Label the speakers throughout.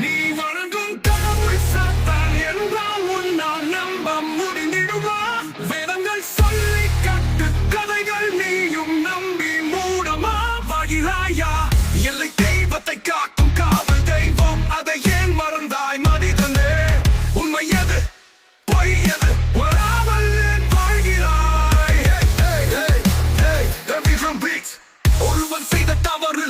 Speaker 1: நீ வணங்கும் கடவுள் சாத்தான் என்றால் உன்னால் நம்ப முடிந்திடுமா வேதங்கள் சொல்லி கட்டு கதைகள் நீயும் நம்பி மூடமா வகிராயா எல்லை தெய்வத்தை காக்கும் காவல் தெய்வம் அதை ஏன் மறந்தாய் மனிதனே உண்மை எது பொய் எது வராமல் வாழ்கிறாய் ஒருவன் செய்த தவறு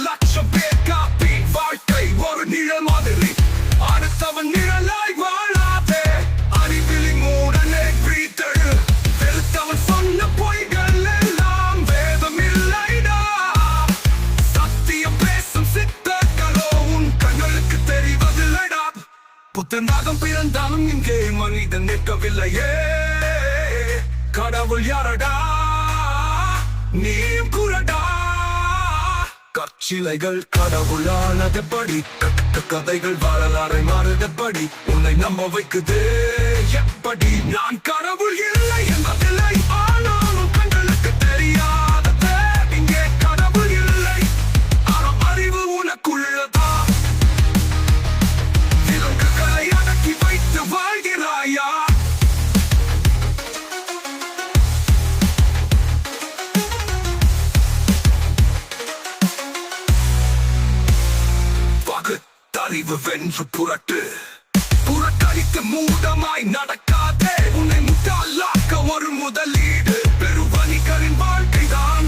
Speaker 1: புத்தனாகம் பிறந்தாலும் இங்கே மனிதன் நிற்கவில்லையே. கடவுள் யாரடா? நீ குரடா கற்சிலைகள் கடவுளானதெப்படி கட்ட கதைகள் வரலாறை மாறுதப்படி உன்னை நம்ப வைக்குது. எப்படி? நான் கடவுள் இல்லை. அறிவு வென்று புரட்டு. புறக்கணித்து மூடமாய் நடக்காதே. உன்னை முட்டாளாக்க ஒரு முதலீடு. பெருவணிகளின் வாழ்க்கைதான்.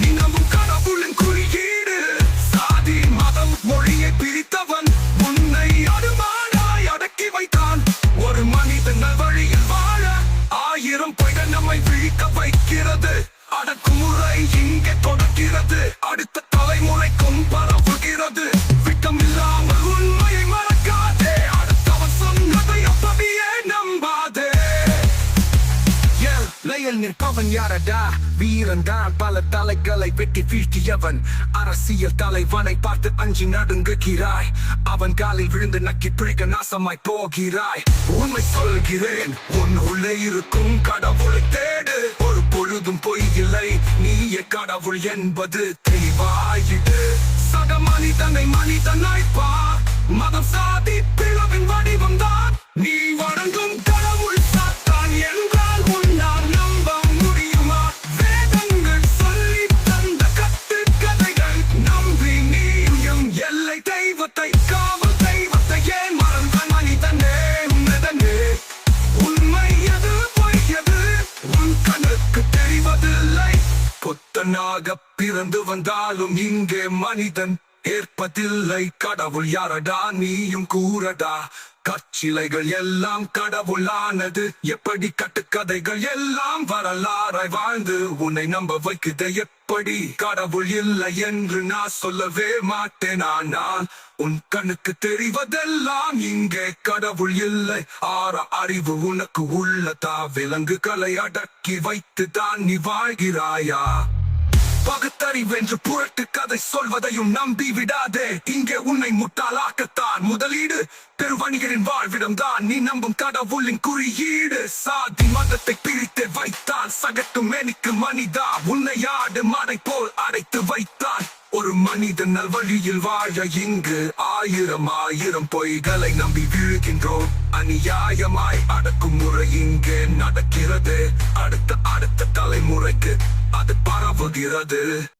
Speaker 1: நினவும் கடவுளின் குறியீடு. சாதி மதம் மொழியை பிரித்தவன் உன்னை அனுமானாய் அடக்கி வைத்தான். ஒரு மனிதன் வழியில் வாழ ஆயிரம் பொய்கள் நம்மை விழிக்க வைக்கிறது. அடக்குமுறை இங்கே தொடர்கிறது. அடுத்த தலைமுறைக்கும் பரவ நிற்பவன் யாரடா? வீரன் தான் பல தலைகளை வெட்டி வீழ்த்தியவன். அரசியல் தலைவனை பார்த்து அஞ்சு நடுங்குகிறாய். அவன் காலில் விழுந்து நக்கி பிழைக்க நாசமாய் போகிறாய். உண்மை சொல்கிறேன் உன் உள்ளே இருக்கும் கடவுளை தேடு. ஒரு பொழுதும் பொய் இல்லை நீயே கடவுள் என்பது தெளிவாயிடு. சக மனிதனை மனிதனாய் பார். மதம் சாதி பிளவின் வடிவம் தான் நீ வணங்கும் மனிதனாக பிறந்து வந்தாலும் இங்கே மனிதன் ஏற்பதில்லை. கடவுள் யாரடா நீயும் கூறடா. கற்சிலைகள் எல்லாம் கடவுளானது. எப்படி கட்டுக்கதைகள் எல்லாம் வரலாறாய் வாழ்ந்து உன்னை நம்ப வைக்குது எப்படி? கடவுள் இல்லை என்று நான் சொல்லவே மாட்டேன். ஆனால் உன் கண்ணுக்கு தெரிவதெல்லாம் இங்கே கடவுள் இல்லை. ஆற அறிவு உனக்கு உள்ளதா? விலங்குகளை அடக்கி வைத்து தான் நீ வாழ்கிறாயா? பகுத்தறிவென்று புரட்டு கதை சொல்வதையும் நம்பி விடாதே. இங்கே உன்னை முட்டாளாக்கத்தான். முதலீடு பெருவணிகரின் வாழ்விடம் தான் நீ நம்பும் கடவுளின் குறியீடு. சாதி மதத்தை பிரித்து வைத்தால் சகட்டு மேனிக்கு மனிதா. உன்னை ஆடு மாடை போல் அடைத்து வைத்தான் ஒரு மனிதன் நல்வழியில் வாழ இங்கு ஆயிரம் ஆயிரம் பொய்களை நம்பி விழுகின்றோம். அநியாயமாய் அடக்கும் முறை நடக்கிறது. அடுத்த அடுத்த தலைமுறைக்கு அது. பரவுகிறது